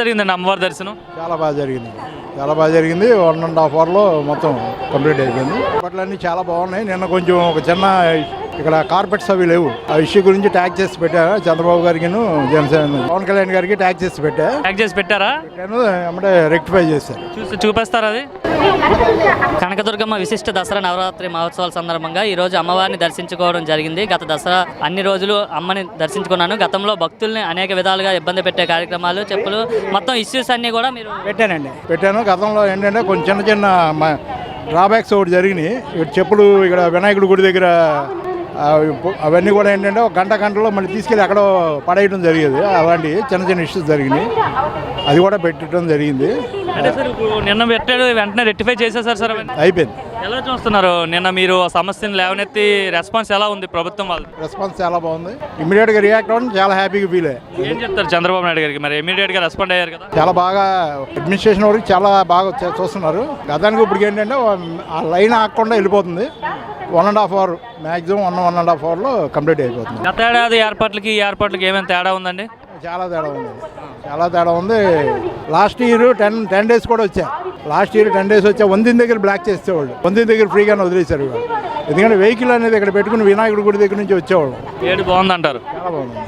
జరిగిందండి అమ్మవారి దర్శనం? చాలా బాగా జరిగింది. చాలా బాగా జరిగింది. వన్ అండ్ హాఫ్ అవర్లో మొత్తం కంప్లీట్ అయిపోయింది. అన్నీ చాలా బాగున్నాయి. నిన్న కొంచెం ఒక చిన్న ఇక్కడ కార్పెట్స్ అవి లేవు. ఆ ఇష్యూ గురించి ట్యాగ్ చేసి పెట్టా చంద్రబాబు గారికి జనసేన పవన్ కళ్యాణ్ గారికి ట్యాగ్ చేసి పెట్టా. ప్యాక్ చేసి పెట్టారా? పెట్టాను అంటే రెక్టిఫై చేశారు. చూసి చూపిస్తారా అది? కనకదుర్గమ్మ విశిష్ట దసరా నవరాత్రి మహోత్సవాల సందర్భంగా ఈ రోజు అమ్మవారిని దర్శించుకోవడం జరిగింది. గత దసరా అన్ని రోజులు అమ్మని దర్శించుకున్నాను. గతంలో భక్తుల్ని అనేక విధాలుగా ఇబ్బంది పెట్టే కార్యక్రమాలు చెప్పులు మొత్తం ఇష్యూస్ అన్ని కూడా మీరు పెట్టానండి. పెట్టాను. గతంలో ఏంటంటే కొంచెం చిన్న చిన్న డ్రాబ్యాక్స్ ఒకటి జరిగినాయి. ఇక్కడ చెప్పులు ఇక్కడ వినాయకుడి గుడి దగ్గర అవన్నీ కూడా ఏంటంటే ఒక గంట గంటలో మళ్ళీ తీసుకెళ్ళి ఎక్కడో పడేయడం జరిగేది. అలాంటి చిన్న చిన్న ఇష్యూస్ జరిగినాయి. అది కూడా పెట్టడం జరిగింది. అంటే సార్ ఇప్పుడు నిన్న పెట్టాడు వెంటనే రెక్టిఫై చేసేసారు సార్ అవన్నీ? అయిపోయింది. ఎలా చూస్తున్నారు? నిన్న మీరు ఆ సమస్యను లేవనెత్తి రెస్పాన్స్ ఎలా ఉంది ప్రభుత్వం వాళ్ళు రెస్పాన్స్ చాలా బాగుంది. ఇమీడియట్గా రియాక్ట్ అవ్వడం చాలా హ్యాపీగా ఫీల్ అయ్యాయి. ఏం చెప్తారు చంద్రబాబు నాయుడు గారికి? మరి ఇమీడియట్గా రెస్పాండ్ అయ్యారు కదా? చాలా బాగా అడ్మినిస్ట్రేషన్ వరకు చాలా బాగా చే- చూస్తున్నారు. గతానికి ఇప్పుడు ఏంటంటే ఆ లైన్ ఆగకుండా వెళ్ళిపోతుంది. One and half hour maximum one one and half అవర్లో కంప్లీట్ అయిపోతుంది. గత ఏడాది ఏర్పాట్లకి ఈ ఏర్పాట్లకి ఏమైనా తేడా ఉందండి? చాలా తేడా ఉంది. చాలా తేడా ఉంది. Last year ten ten days కూడా వచ్చా. లాస్ట్ ఇయర్ టెన్ డేస్ వచ్చా. వందిన దగ్గర బ్లాక్ చేసేవాళ్ళు. వందిన దగ్గర ఫ్రీగానే వదిలేశారు ఎందుకంటే వెహికల్ అనేది ఇక్కడ పెట్టుకుని వినాయకుడి గుడి దగ్గర నుంచి వచ్చేవాళ్ళు. ఏడు బాగుందంటారు. చాలా బాగుంది.